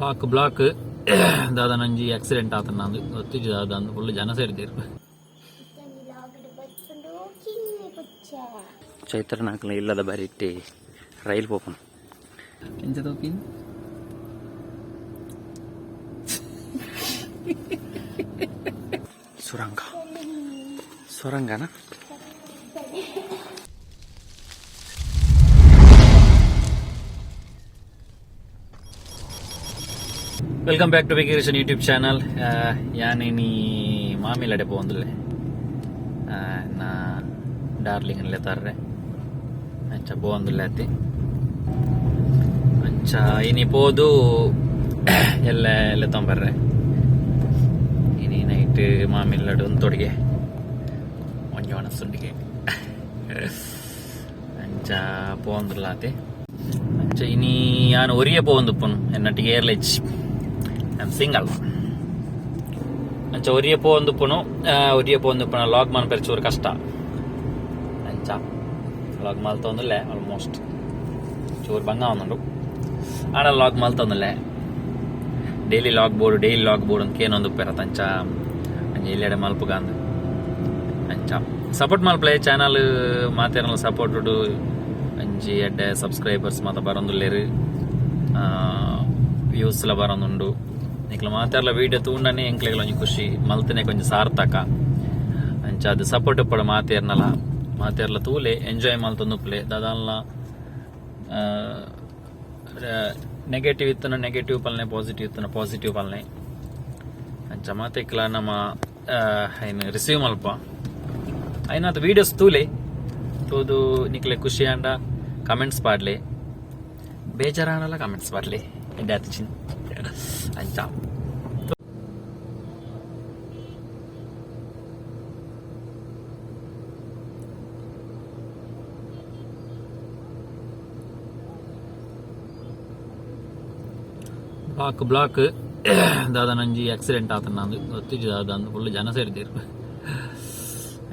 Block block ದಾದನಂಜಿ accident ಆತನ ನಂದು ಗೊತ್ತಿದ್ದು ದಾದ ಅಂದು ಫುಲ್ ಜನ ಸೇರಿದ್ದೀರು ಚೈತ್ರ ನಾಲ್ಕಲ ಇಲ್ಲದ ಬರಿಟ್ಟೆ ರೈಲ್ ಪೋಪನ ಎಂಚ ತೋಪಿ ಸುರಂಗ ಸುರಂಗನ welcome back to vacation YouTube channel ഞാൻ ഇനി മാമിയിലടെ പോകുന്നില്ലേ എന്നാ ಡಾರ್ಲಿಂಗಲ್ಲಿ ತರ್ರೆ ಅಂಚ ಬೋಂದಿಲ್ಲ ಅತಿ ಅಂಚ ಇನಿಪೋದು ಎಲ್ಲ ಎಲ್ಲ ತೊಂಬರ್ರೆ ಇನಿ ನೈಟ್ ಮಾಮಿನ ಲಡು ಒಂದು ತೊಡಿಗೆ ಒಂಜಿ ಒಣಸುಂಡಿಗೆ ಅಂಚ ಪೋಂದಿಲ್ಲ ಅತಿ ಅಂಚ ಇನಿ ಯಾನು ಒರಿಯ ಪೋಂದು ಪುನ್ ಎನ್ನಟ್ಟಿಗೆ ಏರ್ಲೆಜ್ ಐಮ್ ಸಿಂಗಲ್ ಅಂಚ ಒರಿಯ ಪೋಂದುಪ್ಪನು ಒರಿಯ ಪೋಂದುಪ್ಪನ ಲಾಗ್ ಮನ್ಪೆರ್ ಚೂರು ಕಷ್ಟ ಅಂಚ ಲಾಗ್ ಮಲ್ತೊಂದುಲ್ಲೆ ಆಲ್ಮೋಸ್ಟ್ ಚೂರು ಬಂಗ ಅವನುಂಡು ಆಡ log ಮಲ್ತೊಂದುಲ್ಲೆ daily log board daily log board ಅಂತ ಏನೊಂದು ಪೆರತ್ ಅಂಚ ಅಂಚ ಇಲ್ಲೆಡೆ ಮಲ್ಪುಗಾಂದು ಅಂಚ ಸಪೋರ್ಟ್ ಮಲ್ಪಲೆ ಚಾನಲ್ ಮಾತೇನಲ್ಲ ಸಪೋರ್ಟ್ ಅಂಜಿ ಎಡ್ಡೆ ಸಬ್ಸ್ಕ್ರೈಬರ್ಸ್ ಮಾತ ಬರೊಂದುಲ್ಲೇರು ವ್ಯೂಸ್ಲ ಬರೊಂದುಂಡು ನಿಕ್ಲ ಮಾತಾಡ್ಲ ವೀಡಿಯೋ ತೂಂಡನೆ ಎಂಕ್ಲೆಗ್ಲ ಒಂಜಿ ಖುಷಿ. ಮಲ್ತನೆ ಕೊಂಚ ಸಾರ್ಥಕ. ಅಂಚ ಅದು ಸಪೋರ್ಟ್ ಪಡ ಮಾತೇರ್ನಲ ಮಾತೇರ್ಲ ತೂಲೆ ಎಂಜಾಯ್ ಮಲ್ತೊಂದುಪ್ಲೆ ದಾದಾಲ್ನ ನೆಗೆಟಿವ್ ಇತ್ತನ ನೆಗೆಟಿವ್ ಪಲ್ನೆ ಪಾಸಿಟಿವ್ ಇತ್ತನ ಪಾಸಿಟಿವ್ ಪಲ್ನೆ. ಅಂಚ ಮಾತೆಕ್ಲ ನಮ್ಮ ಏನು ರಿಸೀವ್ ಮಲ್ಪ. ಐನಾತ್ ವೀಡಿಯೋಸ್ ತೂಲೆ. ತೂದು ನಿಕ್ಲೆ ಖುಷಿ ಅಂಡ ಕಮೆಂಟ್ಸ್ ಪಾಡ್ಲೆ. ಬೇಜಾರಾಣಲ್ಲ ಕಮೆಂಟ್ಸ್ ಪಾಡ್ಲೆ. ಎಡ್ಡೆ ಹಚ್ಚಿನ ಬ್ಲಾಕ್ ಬ್ಲಾಕ್ ದಾದನಂಜಿ ಆಕ್ಸಿಡೆಂಟ್ ಆತನ ನಂದು ಗೊತ್ತಿದ್ದು ದಾದ ಅಂದು ಫುಲ್ ಜನ ಸೇರಿದ್ದೀರು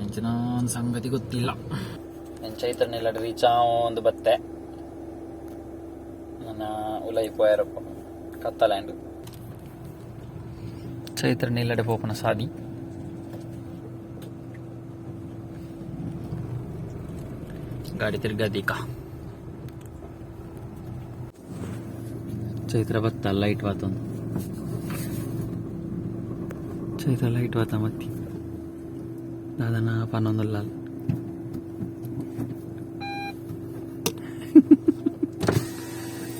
ಅಂಚಿನ ಒಂದು ಸಂಗತಿ ಗೊತ್ತಿಲ್ಲ ಚೈತನ್ಯ ಇಲ್ಲ ರೀಚ್ ಒಂದು ಬತ್ತೆ ನನ್ನ ಉಲೈ ಪೋಯರಪ್ಪ ಕತ್ತಲ್ಯಾಂಡ್ Cerita Nila Deva Puanasabi, gak diterdeh deh, Kak. Cerita apa? Dalai 2 tahun. Cerita lain 2 tahun mati. Dadah, nah, panonon lal.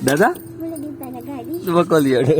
Dadah. Coba kok lihat ya.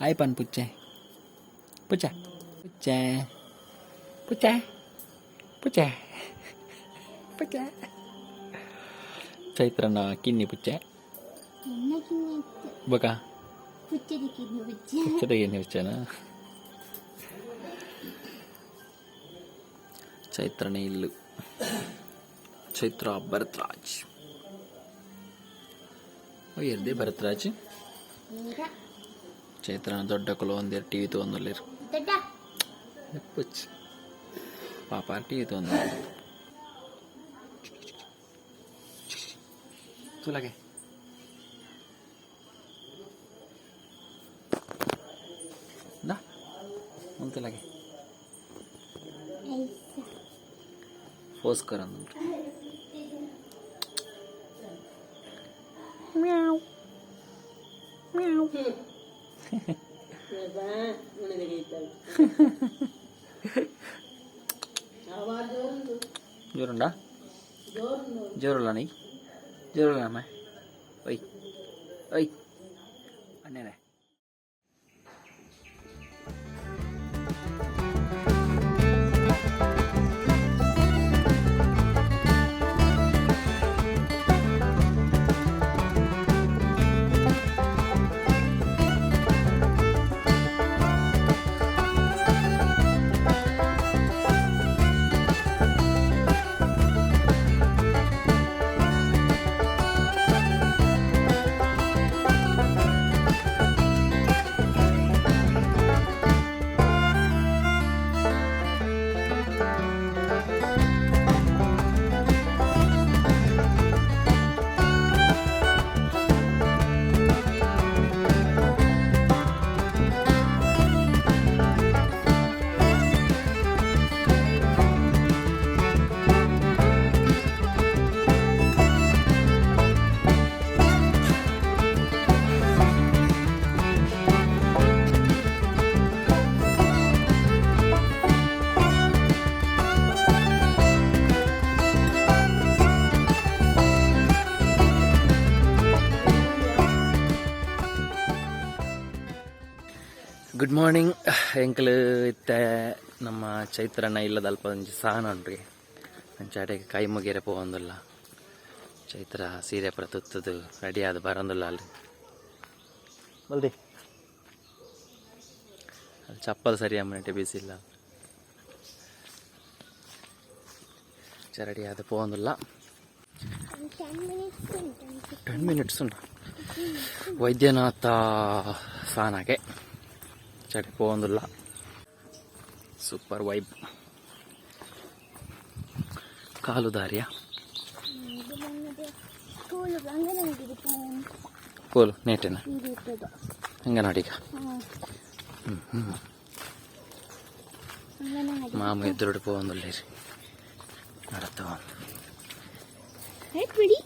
Hi ಪನ್ ಪುಚ್ಚೆ ಪುಚ್ಚ ಪುಚ್ಚೆ ಪುಚ್ಚೆ ಪುಚ್ಚೆ ಪುಚ್ಚೆ ಚೈತ್ರನ ಕಿನ್ನಿ ಪುಚ್ಚೆ ಬಕ ಪುಚ್ಚದ ಕಿನ್ನಿ ಪುಚ್ಚೆನಾ ಚೈತ್ರನ ಇಲ್ಲು ಚೈತ್ರ ಭರತ್ರಾಜ್ ಎರ್ದೆ ಭರತ್ರಾಜ್ ಚೈತ್ರ ದೊಡ್ಡ ಕುಲ ಒಂದಿರು ಟಿವಿ ತೊಗೊಂದಲ್ಲಿ ಪುಚ್. ಪಾಪ ಟಿವಿ ತೊಗೊಂಡು ತುಲಗೆ. ನಾ ಒಂದು ತುಲಗೆ. ಫೋಸ್ಕರ ಅಂದ್ರೆ ಗುಡ್ ಮಾರ್ನಿಂಗ್ ಎಂಕಲ್ ಇತ್ತೆ ನಮ್ಮ ಚೈತ್ರಣ್ಣ ಇಲ್ಲದ ಅಲ್ಪ ಒಂಜಿ ನೋಡ್ರಿ. ನನ್ನ ಅಂಚಾಡೆಗೆ ಕೈ ಮುಗಿಯರೆ ಪೋವೊಂದುಲ್ಲ. ಚೈತ್ರ ಸೀರೆ ಪುರ ತುತ್ತದು ರೆಡಿ ಆದ ಬರೋಂದಿಲ್ಲ ಅಲ್ಲಿ. ಬಲ್ದಿ. ಅಲ್ಲಿ ಚಪ್ಪಲ್ ಸರಿ ಅಮ್ಮನೆಟ್ಟೆ ಬೀಸಿಲ್ಲ. ರೆಡಿ ಆದ ಪೋವೊಂದುಲ್ಲ. ಟೆನ್ ಮಿನಿಟ್ಸ್ ಉಂಟು. ವೈದ್ಯನಾಥ ಸಾನಾಗೆ ಚಡಿ ಪೋವಂದಿಲ್ಲ ಸೂಪರ್ ವೈಬ್ ಕಾಲು ದಾರಿಯ? ಸ್ಕೂಲ್ ಅಂಗನವಾಡಿಗೆ? ಫೋನ್ ಕೋಲು ನೆಟ್ಟೆನ ಇರುತ್ತದೆ ಅಂಗನವಾಡಿಗ ಅಂಗನವಾಡಿ ಮಾಮ ಎದುರುಡು ಪೋವಂದಿಲ್ಲ ರೀ ನಡತ್ತ ಒಂದು ಬಿಡಿ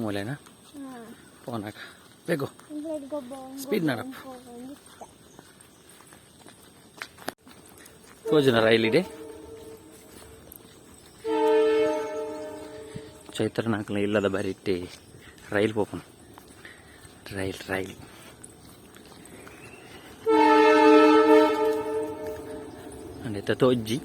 ಮೂಲೆನಾ ಹಾಂ ಫೋನಾಗ ಬೇಗೋ ಇಂಗ್ಲೆಂಡ್ ಗೊಬ್ಬ Speed ನಡಪ್ಪ. ಭೋಜನ ರೈಲಿಡೆ ಚೈತ್ರ ನಾಲ್ಕಲ ಇಲ್ಲದ ಬರಿಟ್ಟಿ ರೈಲ್ ಪೋಪನು ರೈಲ್ ರೈಲ್ ಅಂಡೆತ್ತ ತೋಜ್ಜಿ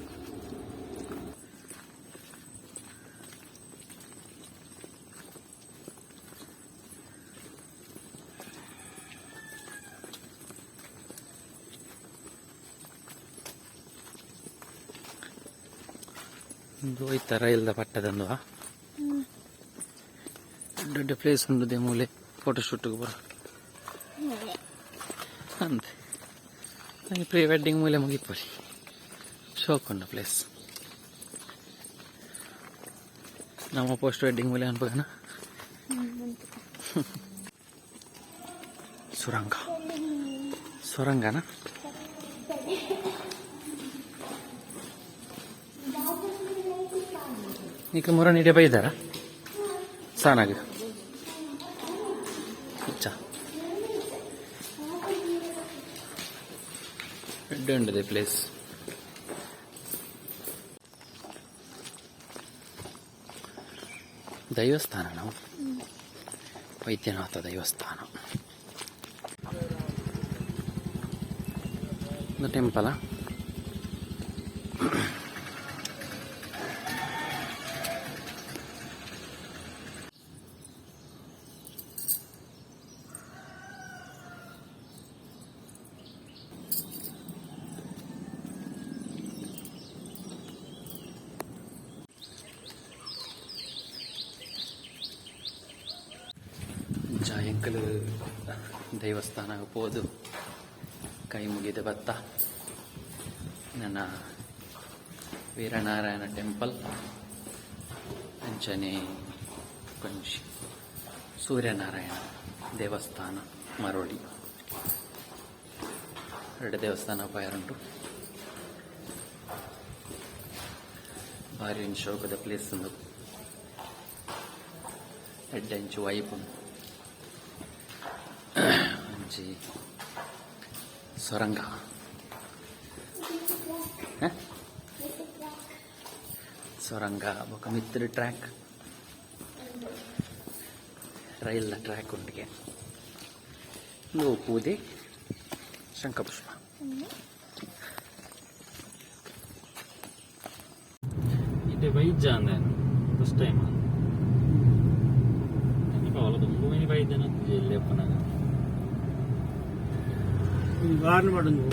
ಒಂದು ಇಲ್ಲದ ಪಟ್ಟದೊಂದು ಹ್ಞೂ ದೊಡ್ಡ ಪ್ಲೇಸ್ ಉಂಟದೆ ಮೂಲೆ. ಫೋಟೋಶೂಟ್ಗೆ ಬರ ಅಂತೆ. ನನಗೆ ಪ್ರೀ ವೆಡ್ಡಿಂಗ್ ಮೂಲೆ ಮುಗಿಪರಿ. ಶೋಕೊಂಡ ಪ್ಲೇಸ್ ನಮ್ಮ ಪೋಸ್ಟ್ ವೆಡ್ಡಿಂಗ್ ಮೂಲೆ ಅನ್ಬೋದನ ಸುರಂಗ. ಸುರಂಗನ? ಈಗ ಮೂರನೇ ಡೇ ಬೈದಾರ? ಸಾನಾಗ ಇಚ್ಚ ಎಡ್ಡೆ ಉಂಟದೆ ಪ್ಲೇಸ್ ದೈವಸ್ಥಾನ ನಾವು. ವೈದ್ಯನಾಥ ದೈವಸ್ಥಾನ. ಒಂದು ಟೆಂಪಲ ಜಾಯಂಕಲ್ ದೇವಸ್ಥಾನ ಹೋದು ಕೈ ಮುಗಿದ ಬತ್ತ ನನ್ನ ವೀರನಾರಾಯಣ ಟೆಂಪಲ್. ಅಂಚನೆ ಕೊಂಚ ಸೂರ್ಯನಾರಾಯಣ ದೇವಸ್ಥಾನ, ಮರೋಳಿ. ಎರಡು ದೇವಸ್ಥಾನ ಉಂಟು. ಭಾರಿ ಶೋಕದ ಪ್ಲೇಸ್ ಒಂದು ಹೆಡ್ಡೆಂಚು ವೈಪು ಕಾಳಜಿ ಸೊರಂಗ సొరంగ ఒక మిత్రి ట్రాక్ రైళ్ళ ట్రాక్ ఉండిగే లోపూది శంఖపుష్ప ఇది వైద్య అందాను ఫస్ట్ టైం ನನಗೆ ಅವಳದು ಮೂವಿನ ಬೈದೇನೆ ಜಿಲ್ಲೆ ಪನಾಗ കാറിന് പടഞ്ഞു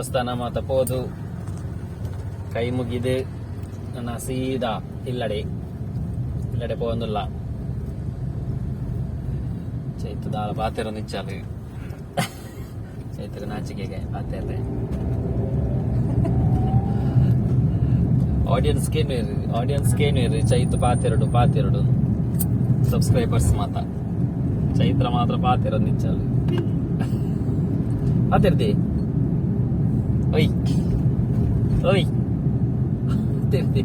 ದೇವಸ್ಥಾನ ಮಾತ ಪೋದು ಕೈ ಮುಗಿದು ನನ್ನ ಸೀದಾ ಇಲ್ಲಡೆ ಇಲ್ಲಡೆ ಪೋಂದುಲ್ಲ ಚೈತ್ರ ದಾಳ ಪಾತೆರ ನಿಚ್ಚಾಲು ಚೈತ್ರ ನಾಚಿಕೆಗೆ ಪಾತೆರ್ರೆ ಆಡಿಯನ್ಸ್ಗೆ ಇರಿ ಚೈತ್ರ ಪಾತೆರಡು ಪಾತೆರಡು ಸಬ್ಸ್ಕ್ರೈಬರ್ಸ್ ಮಾತ ಚೈತ್ರ ಮಾತ್ರ ಪಾತೆರ ನಿಚ್ಚಲು ಪಾತೆರ್ದಿ ಒಯ್ ಒಯ್ ಪಾತೆರ್ದಿ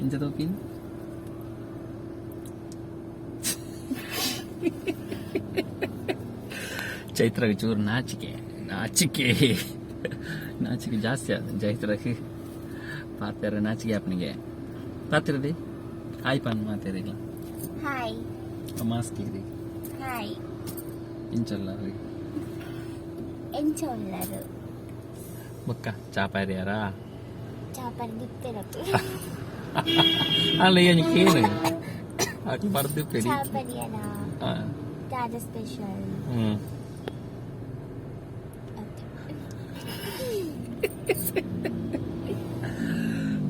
ಎಂಚ ತೋಪಿನ್ ಚೈತ್ರಗೆ ಚೂರು ನಾಚಿಕೆ ನಾಚಿಕೆ ನಾಚಿಕೆ ಜಾಸ್ತಿ ಆದ ಚೈತ್ರಕ್ಕೆ ಪಾತ್ರ ನಾಚಿಕೆ ಅಪ್ಪನಿಗೆ ಪಾತ್ರದಿ ಹಾಯ್ ಪಾನ್ ಮಾತಾಡಿಲ್ಲ ಹಾಯ್ ಮಾಸ್ಕ್ ಇದೆ ಹಾಯ್ ಇಂಚಲ್ಲ ಎಂಚ ಉಳ್ಳರು ಬೊಕ್ಕ ಚಾಪಾರಿಯಾರಾ ಚಾಪರ್ ದಿತ್ತಿರಕು ಅಲ್ಲ ಏನು ಕೇಳು ಅದು ಬರ್ದು ಪೆರಿ ಚಾಪರಿಯನ ತಾಜ ಸ್ಪೆಷಲ್ ಹ್ಮ್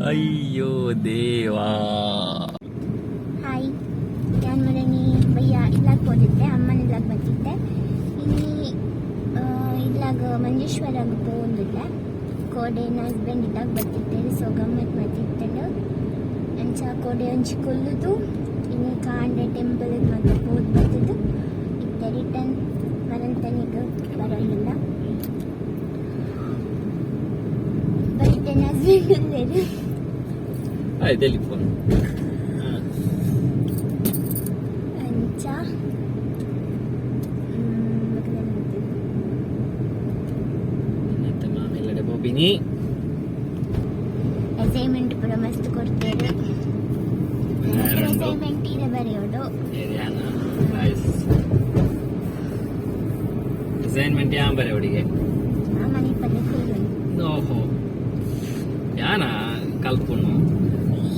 ಅಯ್ಯೋ, ದೇವಾ. ಹಾಯ್ ನಾನು ಮನೆ ಬಯ್ಯ ಇಲ್ಲಾಗ ಹೋಗಿದ್ದೆ, ಅಮ್ಮನ ಇಲ್ಲಾಗ ಬರ್ತಿದ್ದೆ ಇಲ್ಲಿ ಇಲ್ಲಾಗ ಮಂಜೇಶ್ವರಾಗ ಹೋಗಿಲ್ಲ ಕೋಡೆ ನನ್ನ ಹಸ್ಬೆಂಡ್ ಇಲ್ಲಾಗ ಬರ್ತಿದ್ದೆ ಸೊ ಗಮ್ಮತ್ ಮಾಡ್ತಿದ್ದೆನು ಅಂಚ ಕೋಡೆ ಹಂಚಿ ಕೊಲ್ಲುದು ಇನ್ನು ಕಾಂಡೆ ಟೆಂಪಲ್ ಮತ್ತೆ ಹೋಗಿ ಬರ್ತಿದ್ದು ಇತ್ತೆ ರಿಟರ್ನ್ ಬರಂತನಿಗೆ ಬರೋಲ್ಲ ಬರ್ತೇನೆ ಹಸ್ಬೆಂಡ್ Aí, dele fora.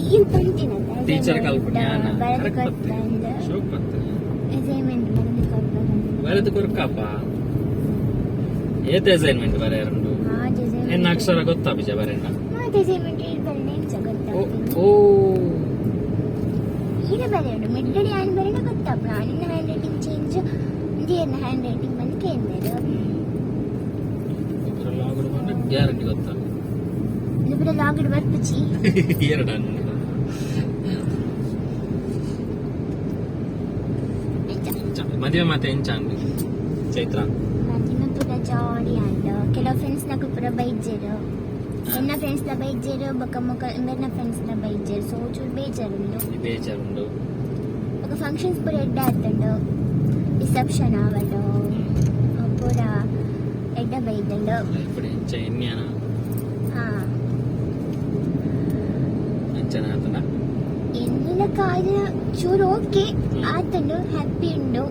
ಈಗ ಪಂಚಿನಲ್ಲ ಟೀಚರ್ ಕಲ್ಪುನು ಯಾನ ಬರೆದು ಕೊಡ್ತಂದು ಶೋಕ್ ಬರ್ತದೆ ಅಸೈನ್ಮೆಂಟ್ ಬರೆದು ಕೊಡ್ಬೇಕು ಬರೆದು ಕೊರ್ಕಪ್ಪ ಏತ ಅಸೈನ್ಮೆಂಟ್ ಬರೆ ಎರಡು ಎನ್ನ ಅಕ್ಷರ ಗೊತ್ತಾ ಬಿಜ ಬರೆಂಡ ಮತ್ತೆ ಅಸೈನ್ಮೆಂಟ್ ಈಗ ಬರೆದ ಎಂಚ ಓ ಗೊತ್ತಾಗ್ತದೆ ಓ ಈಗ ಬರೆಯೋದು ಮಿಡ್ಗಡೆ ಆನ್ ಬರೆದ ಗೊತ್ತಾಪ ನಿನ್ನ hand writing change ಇಂಜಿಯರ್ನ hand writing ಬಂದು ಕೇಂದ್ರ ಇದ್ರಲ್ಲಿ ಆಗೋದು ಬಂದ್ರೆ ಗ್ಯಾರಂಟಿ ಗೊತ್ತಾ ಇಬ್ಬರ ಲಾಗಿಡ್ ಬರ್ಪುಚಿ ಎರಡು ಮದುವೆ ಮಾತೆ ಹೆಂಚ ಅಂದ್ವಿ ಚೈತ್ರ ನಾನಿನ್ನು ಪೂರ ಜಾಡಿ ಅಂಡ ಕೆಲವು ಫ್ರೆಂಡ್ಸ್ನಾಗ ಪೂರ ಬೈಜರು ನನ್ನ ಫ್ರೆಂಡ್ಸ್ನ ಬೈಜರು ಬೊಕ್ಕ ಮೊಕ್ಕ ಇಂಬರ್ನ ಫ್ರೆಂಡ್ಸ್ನ ಬೈಜರು ಸೊ ಚೂರು ಬೇಜಾರುಂಡು ಬೇಜಾರುಂಡು ఒక ఫంక్షన్స్ పూర ఎడ్డ అవుతుండు రిసెప్షన్ అవ్వడు పూర ఎడ్డ బయతుండు ఇప్పుడు ఎంచ ఎన్ని అనా ఎంచనా అవుతుందా ಎಲ್ಲ ಕಾಯಿಲೆ ಚೂರು ಓಕೆ ಆತಲು ಹ್ಯಾಪಿ ಉಂಡು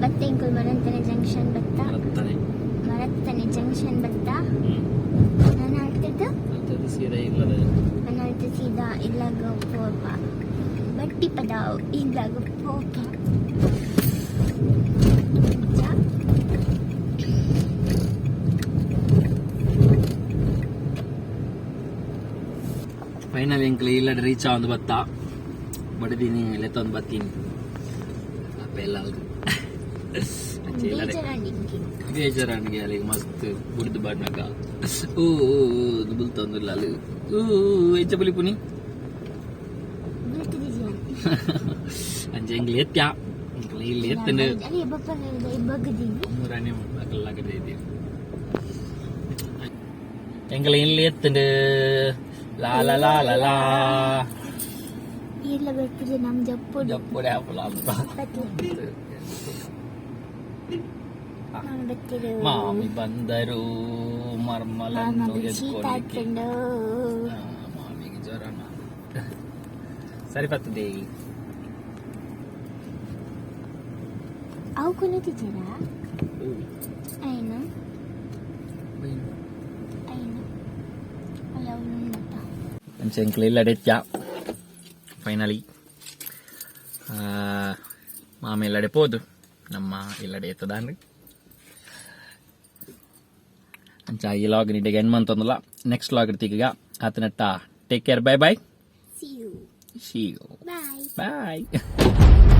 ಬತ್ತೆ ಇಂಕುಲ್ ಮರಂತನೆ ಜಂಕ್ಷನ್ ಬತ್ತ ಮರತ್ತನೆ ಜಂಕ್ಷನ್ ಬತ್ತ ನಾನು ಆಡ್ತಿದ್ದು ನಾನು ಸೀದಾ ಇಲ್ಲಾಗ ಹೋಪ ಬಟ್ಟಿ ಪದಾವ್ ಇಲ್ಲಾಗ ಹೋಪ ಫೈನಲ್ ಎಂಕ್ಲಿ ಇಲ್ಲ ರೀಚ್ ಒಂದು ಬತ್ತ ಬಡದೀನಿ ಲೆತ್ತೊಂದು ಬತ್ತೀನಿ ಅಪ್ಪ ಎಲ್ಲ ಅಲ್ರಿ ಅಂಚೆ ಇಲ್ಲಡೆ ಬೇಜಾರಾಂಡಿಂಗಿ ಬೇಜಾರ ನನಗೆ ಅಲ್ಲಿಗೆ ಮಸ್ತ್ ಬುಡ್ದು ಬಣ್ಣಗ ಓ ಬುಲ್ ತಂದಿಲ್ಲ ಅಲ್ಲಿ ಓ ಹೆಚ್ಚ ಬಲಿ ಪುನಿ ಬೀಳ್ತಿದ್ದೀಯ ಅಂಚೆ ಎಂಗ್ಲಿ ಎತ್ತ್ಯಾ ಎಂಕ್ಲಿ ಇಲ್ಲಿ ಎತ್ತಂಡು ಅಲ್ಲಿ ಬಪ್ಪ ಬಗ್ಗದೀನಿ ಮೂರನೇ ಅಗಲಾಗದೆ ಇದ್ದೀವಿ ಎಂಗ್ಲಿ ಇಲ್ಲಿ ಎತ್ತಂಡು ಲಾ La la la la la. Ia lebih pula nama Jepun. Jepun dah ya, apa lah. Mami bandaru marmalan tu je kori. Mami kejaran. Sari patu deh. Aku kena kejaran. Oh. Aina. Aina. Aina. Aina. Hello finally ಆ ಇಲ್ಲಡೆ ಎತ್ಯ finally ಮಾಮ ಇಲ್ಲಡೆ ಪೋದು ನಮ್ಮ ಇಲ್ಲಡೆ ಎತ್ತದಾನ್ರಿ ಅಂಚ ಈ ಲಾಗ್ ನಿಟ್ಟಿಗೆ ಎಂಡ್ ಮಂತಂದಲ್ಲ ನೆಕ್ಸ್ಟ್ ಲಾಗ್ ಇರ್ತೀಗ ಆತನಟ್ಟ take care bye bye See you. See Bye. Bye